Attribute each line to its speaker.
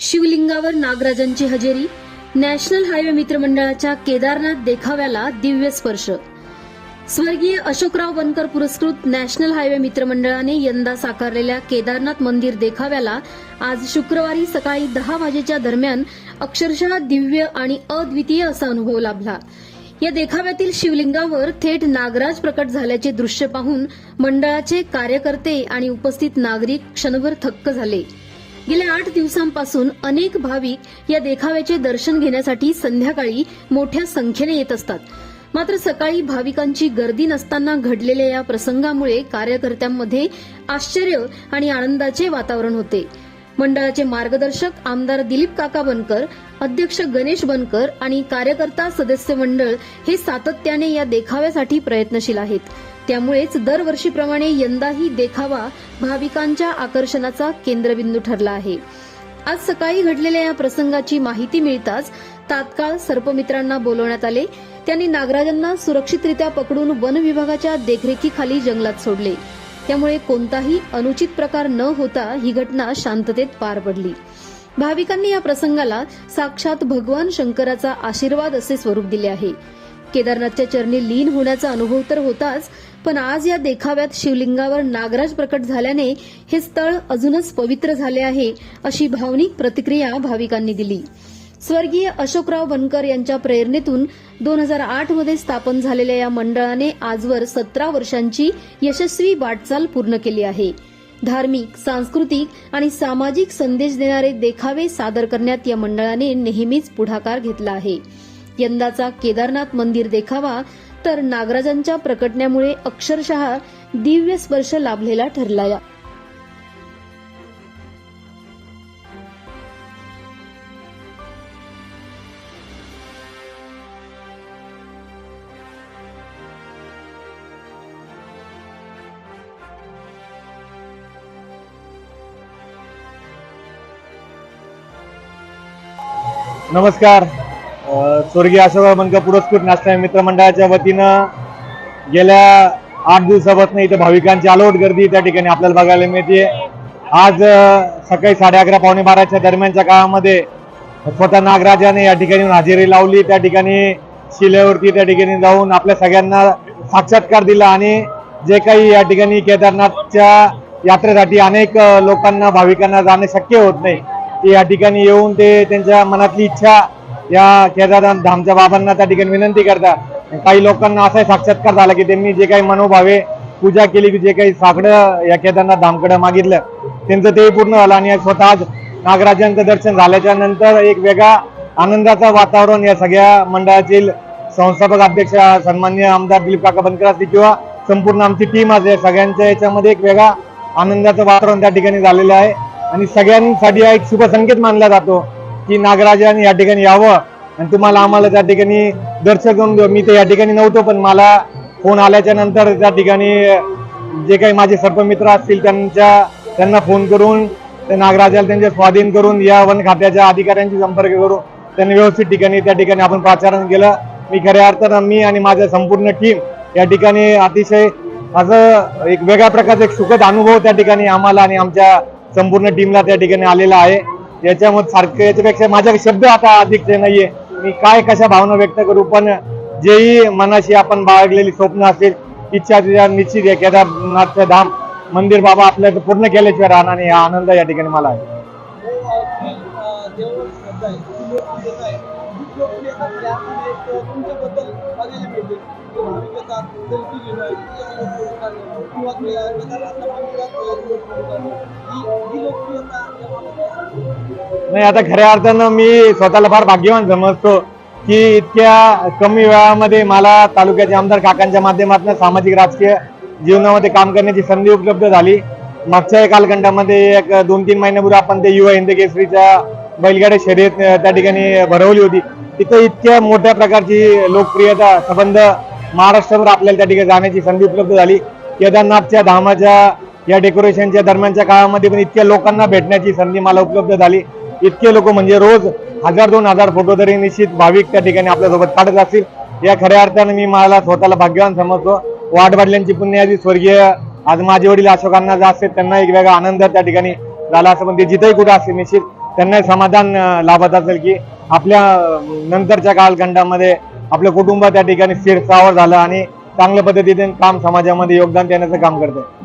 Speaker 1: शिवलिंगावर नागराजांची हजेरी national highway मित्रमंडळाच्या केदारनाथ देखाव्याला दिव्य स्पर्श. स्वर्गीय अशोकराव बनकर पुरस्कृत नॅशनल हायवे मित्रमंडळाने यंदा साकारलेल्या केदारनाथ मंदिर देखाव्याला आज शुक्रवारी सकाळी दहा वाजेच्या दरम्यान अक्षरशः दिव्य आणि अद्वितीय असा अनुभव लाभला. या देखाव्यातील शिवलिंगावर थेट नागराज प्रकट झाल्याचे दृश्य पाहून मंडळाचे कार्यकर्ते आणि उपस्थित नागरिक क्षणभर थक्क झाले. गेल्या आठ दिवसांपासून अनेक भाविक या देखाव्याचे दर्शन घेण्यासाठी संध्याकाळी मोठ्या संख्येने येत असतात. मात्र सकाळी भाविकांची गर्दी नसताना घडलेल्या या प्रसंगामुळे कार्यकर्त्यांमध्ये आश्चर्य आणि आनंदाचे वातावरण होते. मंडळाचे मार्गदर्शक आमदार दिलीप काका बनकर अध्यक्ष गणेश बनकर आणि कार्यकर्ता सदस्य मंडळ हे सातत्याने या देखाव्यासाठी प्रयत्नशील आहेत. त्यामुळेच दरवर्षीप्रमाणे यंदाही देखावा भाविकांच्या आकर्षणाचा केंद्रबिंदू ठरला आहे. आज सकाळी घडलेल्या या प्रसंगाची माहिती मिळताच तात्काळ सर्पमित्रांना बोलवण्यात आले. त्यांनी नागराजांना सुरक्षितरित्या पकडून वन विभागाच्या देखरेखीखाली जंगलात सोडले. त्यामुळे कोणताही अनुचित प्रकार न होता ही घटना शांततेत पार पडली. भाविकांनी या प्रसंगाला साक्षात भगवान शंकराचा आशीर्वाद असे स्वरूप दिले आहे. केदारनाथच्या चरणी लीन होण्याचा अनुभव तर होताच पण आज या देखाव्यात शिवलिंगावर नागराज प्रकट झाल्याने हे स्थळ अजूनच पवित्र झाले आहे अशी भावनिक प्रतिक्रिया भाविकांनी दिली. स्वर्गीय अशोकराव बनकर यांच्या प्रेरणेतून दोन हजार आठमध्ये स्थापन झालेल्या या मंडळाने आजवर सतरा वर्षांची यशस्वी वाटचाल पूर्ण केली आहे. धार्मिक सांस्कृतिक आणि सामाजिक संदेश देणारे देखावे सादर करण्यात या मंडळाने नेहमीच पुढाकार घेतला आहे. यंदाचा केदारनाथ मंदिर देखावा तर नागराजांच्या प्रकटण्यामुळे अक्षरशः दिव्य स्पर्श लाभलेला ठरला
Speaker 2: नमस्कार. स्वर्गीय अशोक बनकर पुरस्कृत नाश्ता मित्रमंडळाच्या वतीनं गेल्या आठ दिवसापासून इथे भाविकांची आलोट गर्दी त्या ठिकाणी आपल्याला बघायला मिळते. आज सकाळी साडे अकरा पावणे बाराच्या दरम्यानच्या काळामध्ये स्वतः नागराजाने या ठिकाणी हजेरी लावली. त्या ठिकाणी शिलेवरती त्या ठिकाणी जाऊन आपल्या सगळ्यांना साक्षात्कार दिला आणि जे काही या ठिकाणी केदारनाथच्या यात्रेसाठी अनेक लोकांना भाविकांना जाणे शक्य होत नाही. ते या ठिकाणी येऊन ते त्यांच्या मनातली इच्छा या केदारनाथ धामच्या बाबांना त्या ठिकाणी विनंती करता काही लोकांना असाही साक्षात्कार झाला की त्यांनी जे काही मनोभावे पूजा केली की जे काही साकडं या केदारनाथ धामकडं मागितलं त्यांचं ते पूर्ण झालं आणि स्वतः आज नागराजांचं दर्शन झाल्याच्यानंतर एक वेगळा आनंदाचं वातावरण या सगळ्या मंडळातील संस्थापक अध्यक्ष सन्मान्य आमदार दिलीप काका बनकर असतील किंवा संपूर्ण आमची टीम आहे सगळ्यांच्या याच्यामध्ये एक वेगळा आनंदाचं वातावरण त्या ठिकाणी झालेलं आहे. आणि सगळ्यांसाठी हा एक शुभ संकेत मानला जातो. की नागराजाने या ठिकाणी यावं आणि तुम्हाला आम्हाला त्या ठिकाणी दर्शन करून मी तर या ठिकाणी नव्हतो पण मला फोन आल्याच्यानंतर त्या ठिकाणी जे काही माझे सर्पमित्र असतील त्यांच्या त्यांना फोन करून त्या नागराजाला त्यांचे स्वाधीन करून या वन खात्याच्या अधिकाऱ्यांशी संपर्क करून त्यांनी व्यवस्थित ठिकाणी त्या ठिकाणी आपण पाचारण केलं. मी खऱ्या अर्थानं मी आणि माझं संपूर्ण टीम या ठिकाणी अतिशय असं एक वेगळ्या प्रकारचा एक सुखद अनुभव त्या ठिकाणी आम्हाला आणि आमच्या संपूर्ण टीमला त्या ठिकाणी आलेला आहे. याच्यामध्ये सारखं याच्यापेक्षा माझ्या शब्द आता अधिक नाहीये. मी काय कशा भावना व्यक्त करू पण जेही मनाशी आपण बाळगलेली स्वप्न असेल इच्छा तिच्या निश्चित आहे केदारनाथचं धाम मंदिर बाबा आपल्या पूर्ण केल्याशिवाय राहणार नाही हा आनंद या ठिकाणी मला आहे. नाही आता खऱ्या अर्थानं मी स्वतःला फार भाग्यवान समजतो की इतक्या कमी वेळामध्ये मला तालुक्याचे आमदार काकांच्या माध्यमातून सामाजिक राजकीय जीवनामध्ये काम करण्याची संधी उपलब्ध झाली. मागच्या कालखंडामध्ये एक दोन तीन महिन्यापूर्वी आपण ते युवा हिंद केसरीच्या बैलगाड्या शर्यत त्या ठिकाणी भरवली होती. तिथं इतक्या मोठ्या प्रकारची लोकप्रियता संबंध महाराष्ट्रभर आपल्याला त्या ठिकाणी जाण्याची संधी उपलब्ध झाली. केदारनाथच्या धामाच्या या डेकोरेशनच्या दरम्यानच्या काळामध्ये पण इतक्या लोकांना भेटण्याची संधी मला उपलब्ध झाली. इतके लोक म्हणजे रोज हजार दोन हजार फोटो तरी निश्चित भाविक त्या ठिकाणी आपल्यासोबत काढत असतील. या खऱ्या अर्थानं मी मला स्वतःला भाग्यवान समजतो. वाटवडिलांची पुण्याआधी स्वर्गीय आज माझे वडील अशोकांना जे असतील त्यांना एक वेगळा आनंद त्या ठिकाणी झाला असं म्हणजे पण ते जिथेही कुठं असतील निश्चित त्यांना समाधान लाभत असेल की आपल्या नंतरच्या कालखंडामध्ये आपलं कुटुंब त्या ठिकाणी स्थिरस्थावर झालं आणि चांगल्या पद्धतीने काम समाजामध्ये योगदान देण्याचं काम करतं